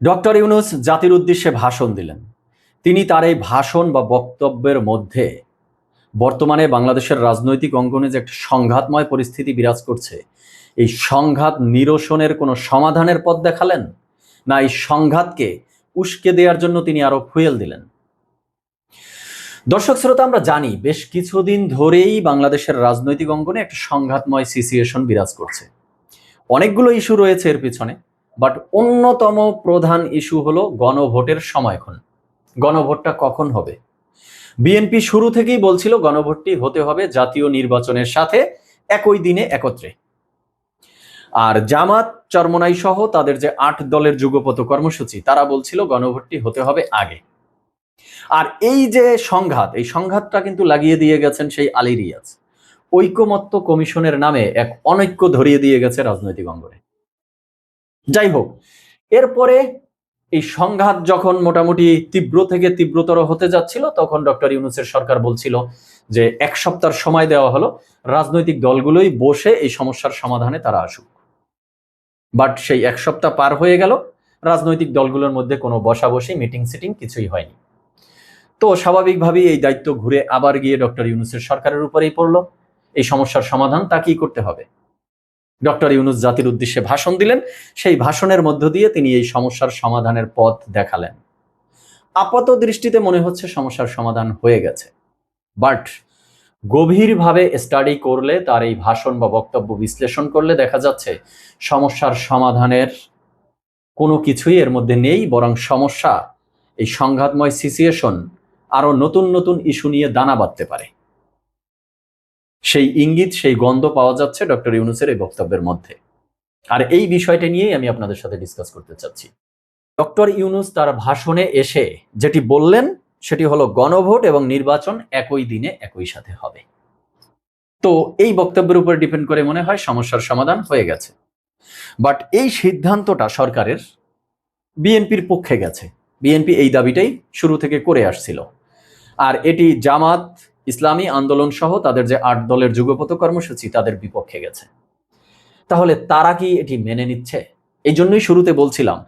Doctor Yunus জাতির উদ্দেশ্যে ভাষণ দিলেন। তিনি তার এই ভাষণ বা বক্তব্যের মধ্যে বর্তমানে বাংলাদেশের রাজনৈতিক অঙ্গনে যে একটা সংঘাতময় পরিস্থিতি বিরাজ করছে, এই সংঘাত নিরসনের কোনো সমাধানের পথ দেখালেন? না, এই সংঘাতকে উস্কে দেওয়ার জন্য তিনি আরও ফুয়েল দিলেন? দর্শক শ্রোতা, আমরা জানি বেশ কিছুদিন ধরেই বাংলাদেশের রাজনৈতিক অঙ্গনে একটা সংঘাতময় সিচুয়েশন বিরাজ করছে। অনেকগুলো ইস্যু রয়েছে এর পিছনে। বাট অন্যতম প্রধান ইস্যু হলো গণভোটের সময়ক্ষণ। গণভোটটা কখন হবে? বিএনপি শুরু থেকেই বলছিল গণভোটটি হতে হবে জাতীয় নির্বাচনের সাথে একই দিনে একত্রে। আর জামাত, চরমনাই সহ তাদের যে আট দলের যুগপত কর্মসূচি, তারা বলছিল গণভোটটি হতে হবে আগে। আর এই যে সংঘাত, এই সংঘাতটা কিন্তু লাগিয়ে দিয়ে গেছেন সেই আলী রিয়াজ। ঐকমত্য কমিশনের নামে এক অনৈক্য ধরিয়ে দিয়ে গেছে রাজনৈতিক অঙ্গনে। যাই হোক, এরপরে এই সংঘাত যখন মোটামুটি তীব্র থেকে তীব্রতর হতে যাচ্ছিল, তখন ডক্টর ইউনুসের সরকার বলছিল যে এক সপ্তাহ সময় দেওয়া হলো, রাজনৈতিক দলগুলোই বসে এই সমস্যার সমাধানে তারা আসুক। বাট সেই এক সপ্তাহ পার হয়ে গেল, রাজনৈতিক দলগুলোর মধ্যে কোনো বসাবসি, মিটিং সিটিং কিছুই হয়নি। তো স্বাভাবিকভাবেই এই দায়িত্ব ঘুরে আবার গিয়ে ডক্টর ইউনুসের সরকারের উপরেই পড়ল। এই সমস্যার সমাধান তাকেই করতে হবে। ডক্টর ইউনুস জাতির উদ্দেশ্যে ভাষণ দিলেন। সেই ভাষণের মধ্য দিয়ে তিনি এই সমস্যার সমাধানের পথ দেখালেন। আপাত দৃষ্টিতে মনে হচ্ছে সমস্যার সমাধান হয়ে গেছে। বাট গভীরভাবে স্টাডি করলে, তার এই ভাষণ বা বক্তব্য বিশ্লেষণ করলে দেখা যাচ্ছে সমস্যার সমাধানের কোনো কিছুই এর মধ্যে নেই, বরং সমস্যা, এই সংঘাতময় সিচুয়েশন আরও নতুন নতুন ইস্যু নিয়ে দানা বাঁধতে পারে। সেই ইঙ্গিত, সেই গন্ধ পাওয়া যাচ্ছে ডক্টর ইউনুসের এই বক্তব্যের মধ্যে। আর এই বিষয়টা নিয়েই আমি আপনাদের সাথে ডিসকাস করতে চাচ্ছি। ডক্টর ইউনুস তার ভাষণে এসে যেটি বললেন, সেটি হলো গণভোট এবং নির্বাচন একই দিনে একই সাথে হবে। তো এই বক্তব্যের উপর ডিপেন্ড করে মনে হয় সমস্যার সমাধান হয়ে গেছে। বাট এই সিদ্ধান্তটা সরকারের বিএনপির পক্ষে গেছে। বিএনপি এই দাবিটাই শুরু থেকে করে আসছিল। আর এটি জামাত ইসলামী আন্দোলন সহ তাদের যে আট দলের যুগপথ কর্মসূচি তাদের বিপক্ষে গেছে। তাহলে তারা কি এটি মেনে নিচ্ছে? এই জন্যই শুরুতে বলছিলাম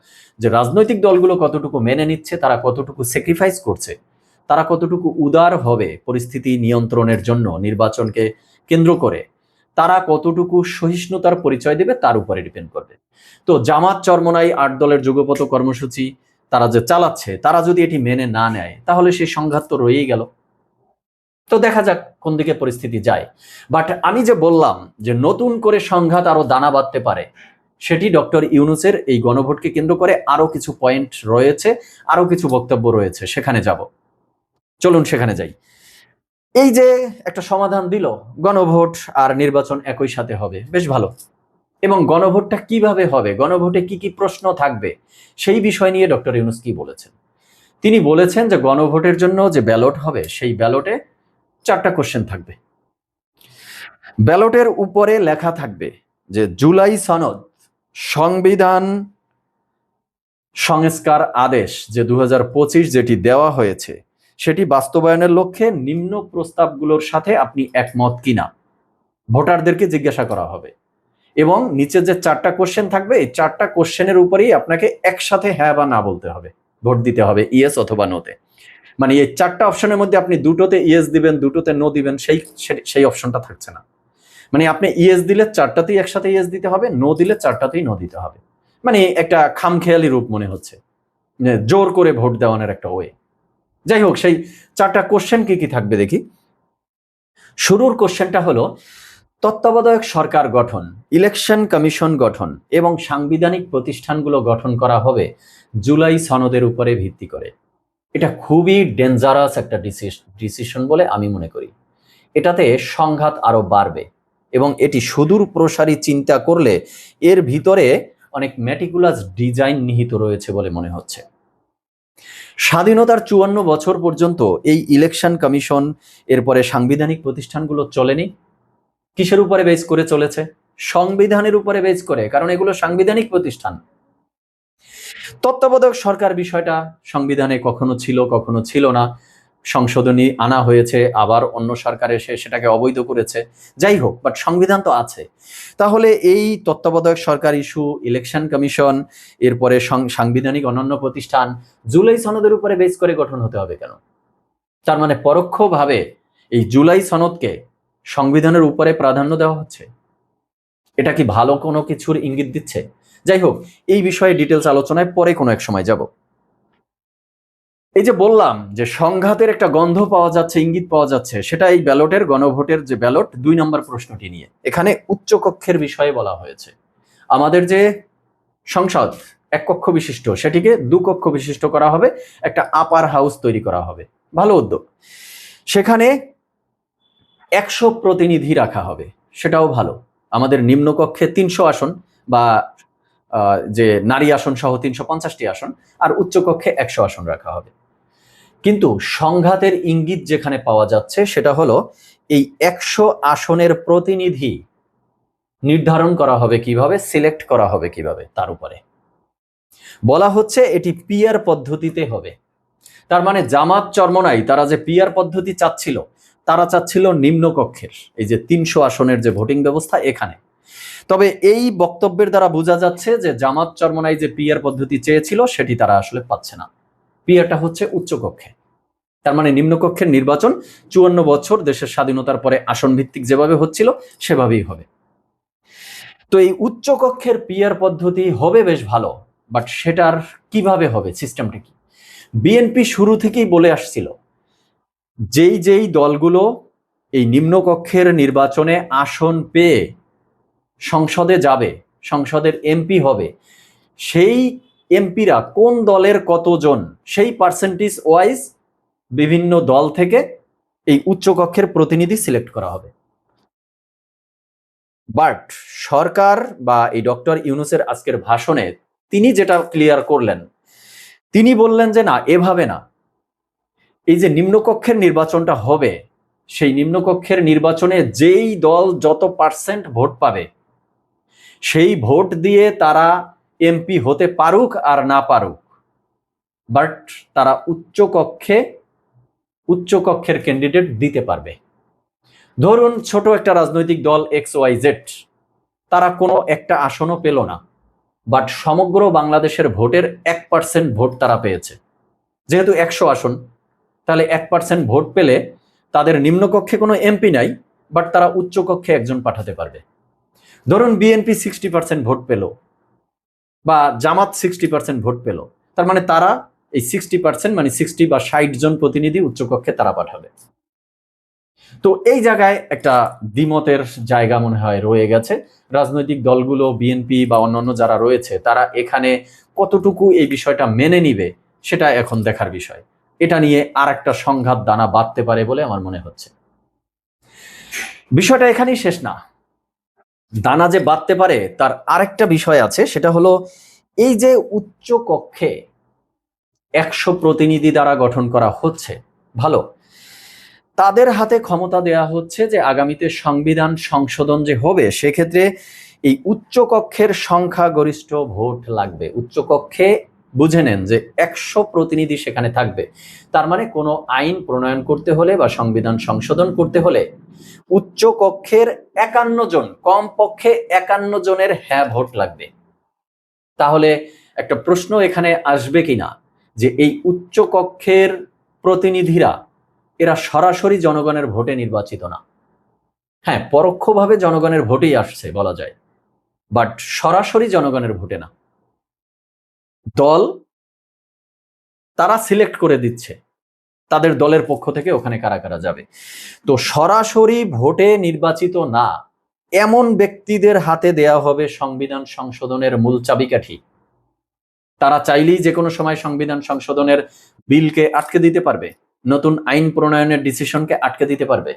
যে রাজনৈতিক দলগুলো কতটুকু মেনে নিচ্ছে, তারা কতটুকু স্যাক্রিফাইস করছে, তারা কতটুকু উদার হবে পরিস্থিতি নিয়ন্ত্রণের জন্য নির্বাচনকে কেন্দ্র করে, তারা কতটুকু সহিষ্ণুতার পরিচয় দেবে তার উপরে ডিপেন্ড করবে। তো জামাত চরমনাই আট দলের যুগপথ কর্মসূচি তারা যে চালাচ্ছে, তারা যদি এটি মেনে না নেয়, তাহলে সেই সংঘাত তো রয়েই গেল। তো দেখা যাক কোন দিকে পরিস্থিতি যায়। বাট আমি যে বললাম যে নতুন করে সংঘাত আরও দানা বাঁধতে পারে, সেটি ডক্টর ইউনুসের এই গণভোটকে কেন্দ্র করে আরও কিছু পয়েন্ট রয়েছে, আরও কিছু বক্তব্য রয়েছে, সেখানে যাব। চলুন সেখানে যাই। এই যে একটা সমাধান দিল, গণভোট আর নির্বাচন একই সাথে হবে, বেশ ভালো। এবং গণভোটটা কীভাবে হবে, গণভোটে কি কি প্রশ্ন থাকবে, সেই বিষয় নিয়ে ডক্টর ইউনুস কি বলেছেন? তিনি বলেছেন যে গণভোটের জন্য যে ব্যালট হবে, সেই ব্যালটে চারটা কোশ্চেন থাকবে। ব্যালটের উপরে লেখা থাকবে যে জুলাই সনদ সংবিধান সংস্কার আদেশ যে দুহাজার পঁচিশ যেটি দেওয়া হয়েছে, সেটি বাস্তবায়নের লক্ষ্যে নিম্ন প্রস্তাবগুলোর সাথে আপনি একমত কিনা? ভোটারদেরকে জিজ্ঞাসা করা হবে। এবং নিচে যে চারটা কোশ্চেন থাকবে, এই চারটা কোশ্চেনের উপরেই আপনাকে একসাথে হ্যাঁ বা না বলতে হবে। ভোট দিতে হবে ইয়েস অথবা নোতে মানে এই চারটা অপশনের মধ্যে আপনি দুটোতে ইয়েস দিবেন, দুটোতে নো দিবেন, সেই সেই অপশনটা থাকছে না। মানে আপনি ইয়েস দিলে চারটাতেই একসাথে ইয়েস দিতে হবে নো দিলে চারটাতেই নো দিতে হবে। মানে একটা খামখেয়ালি রূপ মনে হচ্ছে। জোর করে ভোট দেওয়ানোর একটা ওয়ে যাই হোক, সেই চারটা কোশ্চেন কি কি থাকবে দেখি। শুরুর কোশ্চেনটা হলো, তত্ত্বাবধায়ক সরকার গঠন ইলেকশন কমিশন গঠন এবং সাংবিধানিক প্রতিষ্ঠানগুলো গঠন করা হবে জুলাই সনদের উপরে ভিত্তি করে। এটা খুবই ডেঞ্জারাস একটা ডিসিশন বলে আমি মনে করি। এটাতে সংঘাত আরও বাড়বে এবং এটি সুদূর প্রসারী চিন্তা করলে এর ভিতরে অনেক ম্যাটিকুলাস ডিজাইন নিহিত রয়েছে বলে মনে হচ্ছে। স্বাধীনতার চুয়ান্ন বছর পর্যন্ত এই ইলেকশন কমিশন এরপরে সাংবিধানিক প্রতিষ্ঠানগুলো চলেনি। কিসের উপরে বেস করে চলেছে? সংবিধানের উপরে বেস করে, কারণ এগুলো সাংবিধানিক প্রতিষ্ঠান। তত্ত্বাবধায়ক সরকার বিষয়টা সংবিধানে কখনো ছিল কখনো ছিল না। সংশোধনী আনা হয়েছে, আবার অন্য সরকার এসে সেটাকে অবৈধ করেছে। যাই হোক বাট সংবিধান তো আছে। তাহলে এই তত্ত্বাবধায়ক সরকার ইস্যু, ইলেকশন কমিশন, এরপরে সাংবিধানিক অনন্য প্রতিষ্ঠান, জুলাই সনদের উপরে বেস করে গঠন হতে হবে কেন? তার মানে পরোক্ষভাবে এই জুলাই সনদকে সংবিধানের উপরে প্রাধান্য দেওয়া হচ্ছে? এটা কি ভালো কোনো কিছুর ইঙ্গিত দিচ্ছে? যাই হোক এই বিষয়ে ডিটেলস আলোচনায় পরে কোনো এক সময় যাব। এই যে বললাম যে সংঘাতের একটা গন্ধ পাওয়া যাচ্ছে, ইঙ্গিত পাওয়া যাচ্ছে, সেটা এই ব্যালটের গণভোটের যে ব্যালট, দুই নম্বর প্রশ্নটি নিয়ে। এখানে উচ্চকক্ষের বিষয়ে বলা হয়েছে। আমাদের যে সংসদ, এক কক্ষ বিশিষ্ট, সেটিকে দু কক্ষ বিশিষ্ট করা হবে, একটা আপার হাউস তৈরি করা হবে। ভালো উদ্যোগ। সেখানে একশো প্রতিনিধি রাখা হবে, সেটাও ভালো। আমাদের নিম্নকক্ষে তিনশো আসন বা যে নারী আসন সহ তিনশো পঞ্চাশটি আসন, আর উচ্চকক্ষে একশো আসন রাখা হবে। কিন্তু সংঘাতের ইঙ্গিত যেখানে পাওয়া যাচ্ছে, সেটা হলো এই একশো আসনের প্রতিনিধি নির্ধারণ করা হবে কীভাবে, সিলেক্ট করা হবে কীভাবে তার উপরে। বলা হচ্ছে এটি পিয়ার পদ্ধতিতে হবে। তার মানে জামাত চর্মনাই, তারা যে পিয়ার পদ্ধতি চাচ্ছিল, তারা চাচ্ছিল নিম্নকক্ষের, এই যে তিনশো আসনের যে ভোটিং ব্যবস্থা এখানে। তবে এই বক্তব্যের দ্বারা বোঝা যাচ্ছে যে জামাত চর্মনাই যে পিয়ার পদ্ধতি চেয়েছিল, সেটি তারা আসলে পাচ্ছে না। পিয়ারটা হচ্ছে উচ্চকক্ষে। তার মানে নিম্নকক্ষের নির্বাচন চুয়ান্ন বছর দেশের স্বাধীনতার পরে আসন ভিত্তিক যেভাবে হচ্ছিল, সেভাবেই হবে। তো এই উচ্চকক্ষের পিয়ার পদ্ধতি হবে বেশ ভালো, বাট সেটার কীভাবে হবে, সিস্টেমটা কি? বিএনপি শুরু থেকেই বলে আসছিল, যেই যেই দলগুলো এই নিম্নকক্ষের নির্বাচনে আসন পেয়ে সংসদে যাবে, সংসদের এমপি হবে, সেই এমপিরা কোন দলের কতজন, সেই পার্সেন্টেজ ওয়াইজ বিভিন্ন দল থেকে এই উচ্চকক্ষের প্রতিনিধি সিলেক্ট করা হবে। বাট সরকার বা এই ডক্টর ইউনুসের আজকের ভাষণে তিনি যেটা ক্লিয়ার করলেন, তিনি বললেন যে না, এভাবে না। এই যে নিম্নকক্ষের নির্বাচনটা হবে, সেই নিম্নকক্ষের নির্বাচনে যেই দল যত পার্সেন্ট ভোট পাবে সেই ভোট দিয়ে তারা এমপি হতে পারুক আর না পারুক। বাট তারা উচ্চ কক্ষে, উচ্চ কক্ষের ক্যান্ডিডেট দিতে পারবে। ধরুন ছোট একটা রাজনৈতিক দল এক্স ওয়াই জেড, তারা কোনো একটা আসনও পেল না, বাট সমগ্র বাংলাদেশের ভোটের এক পার্সেন্ট ভোট তারা পেয়েছে। যেহেতু একশো আসন, তাহলে এক পার্সেন্ট ভোট পেলে তাদের নিম্নকক্ষে কোনো এমপি নাই, বাট তারা উচ্চকক্ষে একজন পাঠাতে পারবে। ধরুন বিএনপি সিক্সটি পার্সেন্ট ভোট পেল বা জামাত সিক্সটি পার্সেন্ট ভোট পেল, তার মানে তারা এই সিক্সটি পার্সেন্ট মানে সিক্সটি বা ষাট জন প্রতিনিধি উচ্চকক্ষে তারা পাঠাবে। তো এই জায়গায় একটা দ্বিমতের জায়গা মনে হয় রয়ে গেছে। রাজনৈতিক দলগুলো বিএনপি বা অন্যান্য যারা রয়েছে, তারা এখানে কতটুকু এই বিষয়টা মেনে নিবে সেটা এখন দেখার বিষয়। এটা নিয়ে আর একটা সংঘাত দানা বাঁধতে পারে বলে আমার মনে হচ্ছে। বিষয়টা এখানেই শেষ না। দানা যে বাঁধতে পারে, তার আরেকটা বিষয় আছে, সেটা হলো এই যে উচ্চ কক্ষে একশো প্রতিনিধি দ্বারা গঠন করা হচ্ছে, ভালো? তাদের হাতে ক্ষমতা দেয়া হচ্ছে যে আগামীতে সংবিধান সংশোধন যে হবে, সেক্ষেত্রে এই উচ্চ কক্ষের সংখ্যাগরিষ্ঠ ভোট লাগবে। উচ্চ কক্ষে বুঝে নেন যে একশো প্রতিনিধি সেখানে থাকবে। তার মানে কোনো আইন প্রণয়ন করতে হলে বা সংবিধান সংশোধন করতে হলে উচ্চ কক্ষের একান্ন জন কম পক্ষে একান্ন জনের হ্যাঁ ভোট লাগবে। তাহলে একটা প্রশ্ন এখানে আসবে কিনা? যে এই উচ্চ কক্ষের প্রতিনিধিরা, এরা সরাসরি জনগণের ভোটে নির্বাচিত না। হ্যাঁ পরোক্ষভাবে জনগণের ভোটেই আসছে বলা যায়। বাট সরাসরি জনগণের ভোটে না। দল তারা সিলেক্ট করে দিচ্ছে। তাদের দলের পক্ষ থেকে ওখানে কারা কারা যাবে। তো সরাসরি ভোটে নির্বাচিত না, এমন ব্যক্তিদের হাতে দেয়া হবে সংবিধান সংশোধনের মূল চাবিকাঠি। তারা চাইলেই যে কোনো সময় সংবিধান সংশোধনের বিলকে আটকে দিতে পারবে, নতুন আইন প্রণয়নের ডিসিশনকে আটকে দিতে পারবে।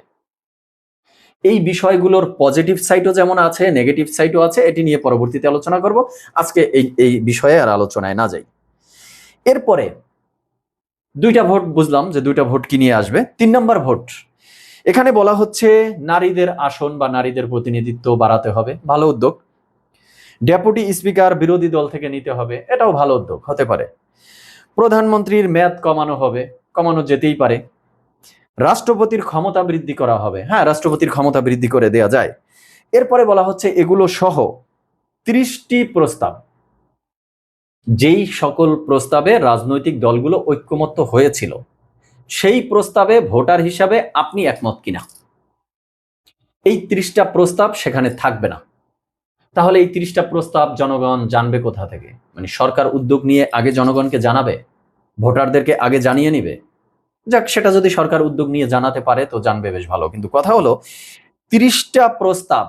এই বিষয়গুলোর পজিটিভ সাইডও যেমন আছে নেগেটিভ সাইডও আছে, এটি নিয়ে পরবর্তীতে আলোচনা করব। আজকে এই এই বিষয়ে আর আলোচনায় না যাই। এরপরে দুইটা ভোট বুঝলাম যে দুইটা ভোট কি নিয়ে আসবে। তিন নম্বর ভোট, এখানে বলা হচ্ছে নারীদের আসন বা নারীদের প্রতিনিধিত্ব বাড়াতে হবে। ভালো উদ্যোগ। ডেপুটি স্পিকার, বিরোধী দল থেকে নিতে হবে, এটাও ভালো উদ্যোগ, হতে পারে। প্রধানমন্ত্রীর মেয়াদ কমানো হবে, কমানো যেতেই পারে। রাষ্ট্রপতির ক্ষমতা বৃদ্ধি করা হবে। হ্যাঁ রাষ্ট্রপতির ক্ষমতা বৃদ্ধি করে দেয়া যায়। এরপরে বলা হচ্ছে এগুলো সহ ত্রিশটি প্রস্তাব। যেই সকল প্রস্তাবে রাজনৈতিক দলগুলো ঐক্যমত্য হয়েছিল, সেই প্রস্তাবে ভোটার হিসাবে আপনি একমত কিনা? এই ত্রিশটা প্রস্তাব সেখানে থাকবে না। তাহলে এই ত্রিশটা প্রস্তাব জনগণ জানবে কোথা থেকে? মানে সরকার উদ্যোগ নিয়ে আগে জনগণকে জানাবে? ভোটারদেরকে আগে জানিয়ে নিবে? যাক, সেটা যদি সরকার উদ্যোগ নিয়ে জানাতে পারে তো জানবে বেশ ভালো। কিন্তু কথা হলো, তিরিশটা প্রস্তাব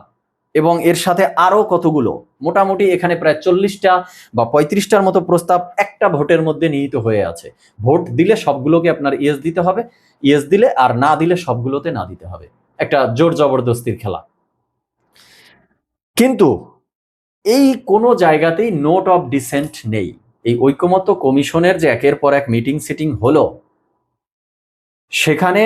এবং এর সাথে আরও কতগুলো? মোটামুটি এখানে প্রায় চল্লিশটা বা পঁয়ত্রিশটার মতো প্রস্তাব একটা ভোটের মধ্যে নিহিত হয়ে আছে। ভোট দিলে সবগুলোকে আপনার ইয়েস দিতে হবে, ইয়েস দিলে আর না দিলে সবগুলোতে না দিতে হবে। একটা জোর জবরদস্তির খেলা। কিন্তু এই কোনো জায়গাতেই নোট অফ ডিসেন্ট নেই। এই ঐকমত্য কমিশনের যে একের পর এক মিটিং সিটিং হলো সেখানে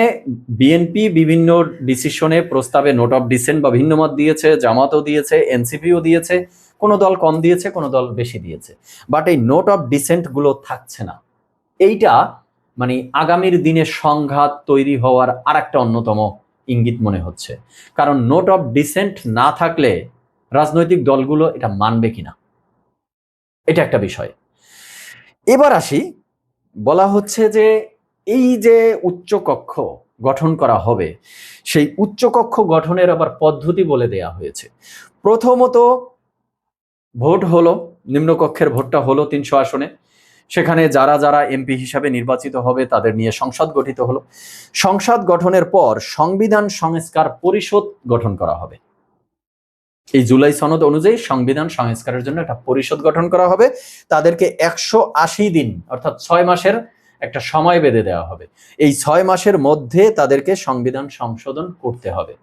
বিএনপি বিভিন্ন ডিসিশনে প্রস্তাবে নোট অফ ডিসেন্ট বা ভিন্নমত দিয়েছে, জামাতও দিয়েছে এনসিপিও দিয়েছে, কোনো দল কম দিয়েছে, কোনো দল বেশি দিয়েছে। বাট এই নোট অফ ডিসেন্টগুলো থাকছে না। এইটা মানে আগামীর দিনে সংঘাত তৈরি হওয়ার আর একটা অন্যতম ইঙ্গিত মনে হচ্ছে। কারণ নোট অফ ডিসেন্ট না থাকলে রাজনৈতিক দলগুলো এটা মানবে কিনা? এটা একটা বিষয়। এবার আসি, বলা হচ্ছে যে এই যে উচ্চকক্ষ গঠন করা হবে, সেই উচ্চকক্ষ গঠনের আবার পদ্ধতি বলে দেয়া হয়েছে। প্রথমত ভোট হলো, নিম্নকক্ষের ভোটটা হলো তিনশো আসনে। সেখানে যারা যারা এমপি হিসাবে নির্বাচিত হবে, তাদের নিয়ে সংসদ গঠিত হলো। সংসদ গঠনের পর সংবিধান সংস্কার পরিষদ গঠন করা হবে। এই জুলাই সনদ অনুযায়ী সংবিধান সংস্কারের জন্য একটা পরিষদ গঠন করা হবে। তাদেরকে একশো আশি দিন, অর্থাৎ ছয় মাসের একটা সময় বেঁধে দেওয়া হবে। এই ছয় মাসের মধ্যে তাদেরকে সংবিধান সংশোধন করতে হবে।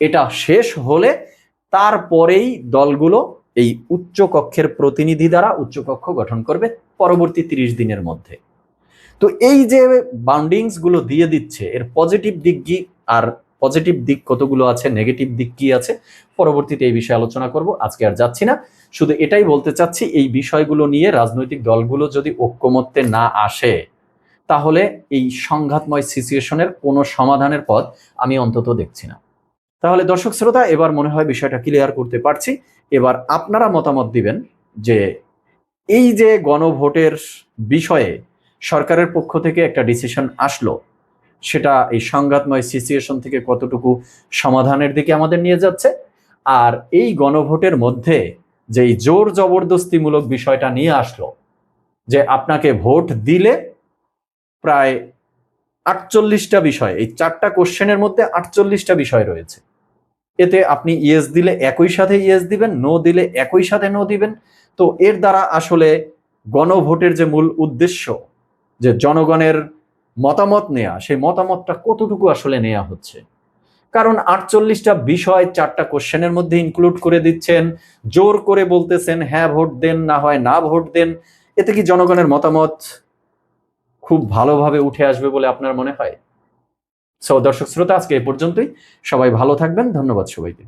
এটা শেষ হলে তারপরেই দলগুলো এই উচ্চ কক্ষের প্রতিনিধি দ্বারা উচ্চকক্ষ গঠন করবে পরবর্তী তিরিশ দিনের মধ্যে। তো এই যে বাউন্ডিংসগুলো দিয়ে দিচ্ছে, এর পজিটিভ দিক আর পজিটিভ দিক কতগুলো আছে, নেগেটিভ দিক কি আছে, পরবর্তীতে এই বিষয়ে আলোচনা করব। আজকে আর যাচ্ছি না। শুধু এটাই বলতে চাচ্ছি, এই বিষয়গুলো নিয়ে রাজনৈতিক দলগুলো যদি ঐক্যমত্যে না আসে, তাহলে এই সংঘাতময় সিচুয়েশনের কোনো সমাধানের পথ আমি অন্তত দেখছি না। তাহলে দর্শক শ্রোতা, এবার মনে হয় বিষয়টা ক্লিয়ার করতে পারছি। এবার আপনারা মতামত দিবেন যে এই যে গণভোটের বিষয়ে সরকারের পক্ষ থেকে একটা ডিসিশন আসলো সেটা এই সংঘাতময় সিচুয়েশন থেকে কতটুকু সমাধানের দিকে আমাদের নিয়ে যাচ্ছে। আর এই গণভোটের মধ্যে যে জোর জবরদস্তিমূলক বিষয়টা নিয়ে আসলো, যে আপনাকে ভোট দিলে প্রায় আটচল্লিশটা বিষয়, এই চারটা কোশ্চেনের মধ্যে আটচল্লিশটা বিষয় রয়েছে। এতে আপনি ইয়েস দিলে একই সাথে ইয়েস দিবেন, নো দিলে একই সাথে নো দিবেন। তো এর দ্বারা আসলে গণভোটের যে মূল উদ্দেশ্য, যে জনগণের মতামত নেয়া, সেই মতামতটা কতটুকু আসলে নেয়া হচ্ছে? কারণ আটচল্লিশটা বিষয় চারটা কোশ্চেনের মধ্যে ইনক্লুড করে দিচ্ছেন, জোর করে বলতেছেন হ্যাঁ ভোট দেন, না হয় না ভোট দেন, এতে কি জনগণের মতামত খুব ভালোভাবে উঠে আসবে বলে আপনার মনে হয়? সো দর্শক শ্রোতা, আজকে এ পর্যন্তই। সবাই ভালো থাকবেন, ধন্যবাদ সবাইকে।